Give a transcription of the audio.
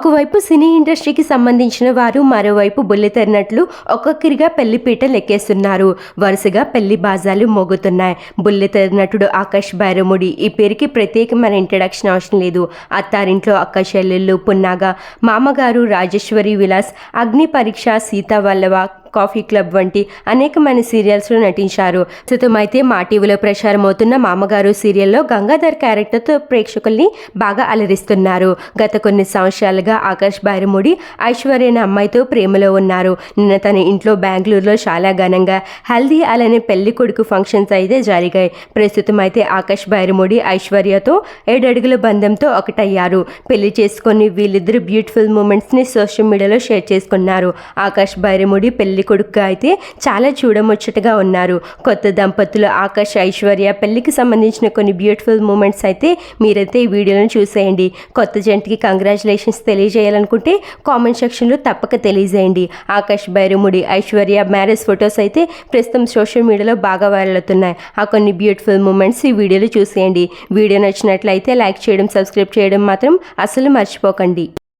ఒకవైపు సినీ ఇండస్ట్రీకి సంబంధించిన వారు మరోవైపు బుల్లితెరినట్లు ఒక్కొక్కరిగా పెళ్ళిపీట లెక్కేస్తున్నారు. వరుసగా పెళ్ళి బాజాలు మోగుతున్నాయి. బుల్లితెర నటుడు ఆకాష్ భైరముడి ఈ పేరుకి ప్రత్యేకమైన ఇంట్రడక్షన్ అవసరం లేదు. అత్తారింట్లో అక్క చెల్లెళ్ళు పున్నాగా మామగారు రాజేశ్వరి విలాస్ అగ్ని పరీక్ష సీతా వల్లవ కాఫీ క్లబ్ వంటి అనేకమైన సీరియల్స్లో నటించారు. ప్రస్తుతం అయితే మా టీవీలో ప్రసారమవుతున్న మామగారు సీరియల్లో గంగాధర్ క్యారెక్టర్తో ప్రేక్షకుల్ని బాగా అలరిస్తున్నారు. గత కొన్ని సంవత్సరాలుగా ఆకాష్ బారిముడి ఐశ్వర్య అనే అమ్మాయితో ప్రేమలో ఉన్నారు. నిన్న తన ఇంట్లో బెంగళూరులో చాలా ఘనంగా హల్దీ అలానే పెళ్ళి కొడుకు ఫంక్షన్స్ అయితే జరిగాయి. ప్రస్తుతం అయితే ఆకాష్ బైరముడి ఐశ్వర్యతో ఏడడుగుల బంధంతో ఒకటయ్యారు. పెళ్ళి చేసుకొని వీళ్ళిద్దరు బ్యూటిఫుల్ మూమెంట్స్ని సోషల్ మీడియాలో షేర్ చేసుకున్నారు. ఆకాష్ బైరముడి పెళ్ళి కొడుకుగా అయితే చాలా చూడముచ్చటగా ఉన్నారు. కొత్త దంపతులు ఆకాష్ ఐశ్వర్య పెళ్ళికి సంబంధించిన కొన్ని బ్యూటిఫుల్ మూమెంట్స్ అయితే మీరైతే ఈ వీడియోలను చూసేయండి. కొత్త జంటకి కంగ్రాచులేషన్స్ తెలియజేయాలనుకుంటే కామెంట్ సెక్షన్లో తప్పక తెలియజేయండి. ఆకాష్ బైరముడి ఐశ్వర్య మ్యారేజ్ ఫొటోస్ అయితే ప్రస్తుతం సోషల్ మీడియాలో బాగా వైరల్ అవుతున్నాయి. ఆ కొన్ని బ్యూటిఫుల్ మూమెంట్స్ ఈ వీడియోలో చూసేయండి. వీడియో నచ్చినట్లయితే లైక్ చేయడం సబ్స్క్రైబ్ చేయడం మాత్రం అసలు మర్చిపోకండి.